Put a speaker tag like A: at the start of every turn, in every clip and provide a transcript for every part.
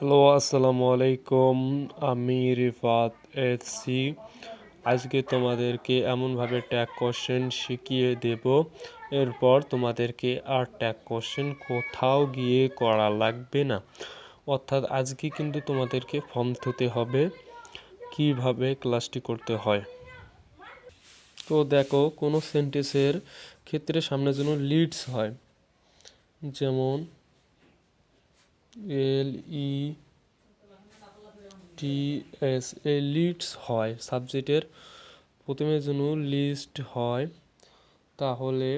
A: Hello, আসসালামু আলাইকুম। আমি রিফাত এসি আজকে তোমাদেরকে এমনভাবে ট্যাগ কোশ্চেন শিখিয়ে দেব। এরপর তোমাদেরকে আর ট্যাগ কোশ্চেন কোথাও গিয়ে করা লাগবে না। অর্থাৎ আজকে কিন্তু তোমাদেরকে ফর্ম থতে হবে। কীভাবে ক্লাসটি করতে হয়? তো দেখো, কোনো সেন্টেন্সের ক্ষেত্রে সামনের জন্য লিডস হয়। যেমন এল ই টি এস এই লিডস হয় সাবজেক্টের প্রথমে যেন লিস্ট হয়, তাহলে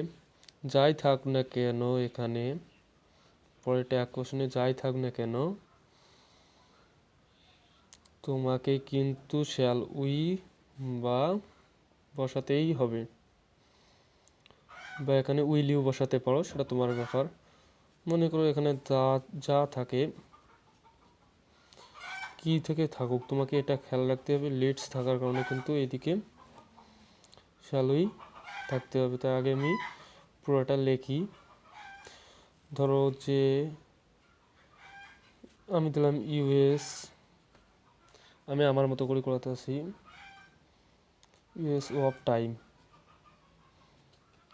A: যাই থাক না কেন এখানে পরে ট্যাগ কোশ্চেনে যাই থাক না কেন, তোমাকে কিন্তু শ্যাল উই বা বসাতেই হবে। বা এখানে উইলিও বসাতে পারো, সেটা তোমার ব্যাপার। মনে করো এখানে যা যা থাকে, কি থেকে থাকুক, তোমাকে এটা খেয়াল রাখতে হবে, লেটস থাকার কারণে কিন্তু এদিকে শ্যালই থাকতে হবে। তাই আগে আমি পুরোটা লেখি। ধরো যে, আমি দিলাম ইউএস আমি আমার মতো করে করাতে আসি। Use of time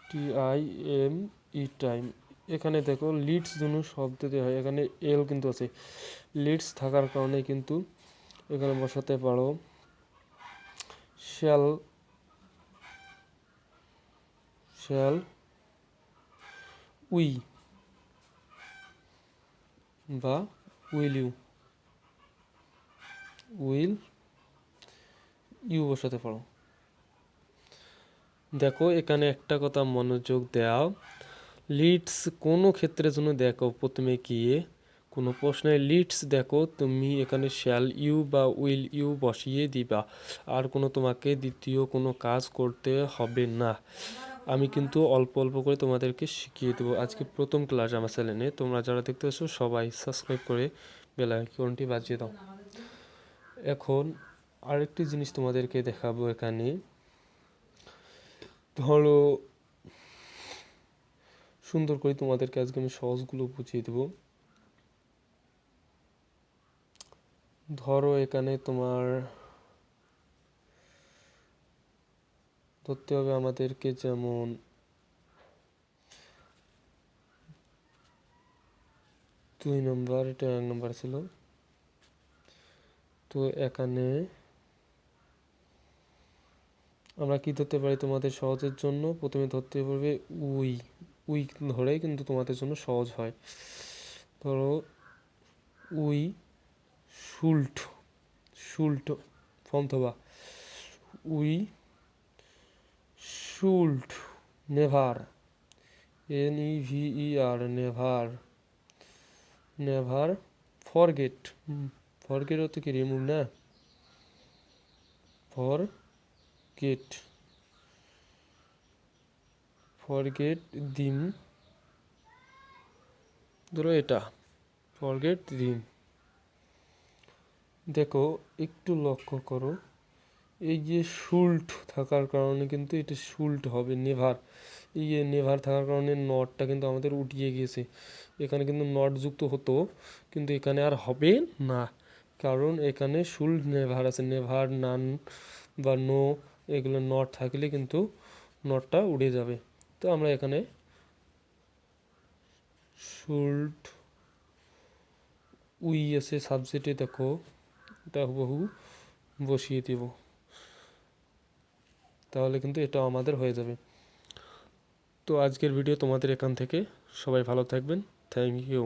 A: T I M E time এখানে দেখো লিডস জন্য শব্দ দেওয়া হয়। এখানে এল কিন্তু আছে। লিডস থাকার কারণে কিন্তু এখানে বসাতে পারো। শ্যাল শ্যাল উই বা উইল ইউ উইল ইউ বসাতে পারো। দেখো এখানে একটা কথা মনোযোগ দেওয়া। লিডস কোনো ক্ষেত্রের জন্য দেখো প্রথমে গিয়ে কোনো প্রশ্নের লিডস দেখো, তুমি এখানে শ্যাল ইউ বা উইল ইউ বসিয়ে দিবা। আর কোনো তোমাকে দ্বিতীয় কোনো কাজ করতে হবে না। আমি কিন্তু অল্প অল্প করে তোমাদেরকে শিখিয়ে দেবো। আজকে প্রথম ক্লাস আমার চ্যানেলে। তোমরা যারা দেখতে পাচ্ছ সবাই সাবস্ক্রাইব করে বেলাইকনটি বাজিয়ে দাও। এখন আরেকটি জিনিস তোমাদেরকে দেখাবো এখানে। ধরো সুন্দর করে তোমাদেরকে আজকে আমি সহজগুলো বুঝিয়ে দেব। ধরো এখানে তোমার ধরতে হবে আমাদেরকে যেমন দুই নম্বর, এটা এক নম্বর ছিল। তো এখানে আমরা কি ধরতে পারি তোমাদের সহজের জন্য? প্রথমে ধরতে পারবে উই। উই ধরেই কিন্তু তোমাদের জন্য সহজ হয়। ধরো, we should should ফন্থবা we should never, N E V E R, never never forget. Forget হচ্ছে কি রিমুভ না? ফর গেট ফরগেট দিম ধরো এটা, ফরগেট দিম দেখো, একটু লক্ষ্য করো। এই যে শুল্ট থাকার কারণে কিন্তু এটা শুল্ট হবে, নেভার। এই যে নেভার থাকার কারণে নটটা কিন্তু আমাদের উঠিয়ে গিয়েছে। এখানে কিন্তু নট যুক্ত হতো, কিন্তু এখানে আর হবে না। কারণ এখানে শুল্ড নেভার আছে, নেভার, নান বা নো, এগুলো নট থাকলে কিন্তু নটটা উড়ে যাবে। তো আমরা এখানে শুল্ড উই আছে সাবজেক্টে দেখো, এটা হুবহু বসিয়ে দেব। তাহলে কিন্তু এটা আমাদের হয়ে যাবে। তো আজকের ভিডিও তোমাদের এখান থেকে। সবাই ভালো থাকবেন। Thank you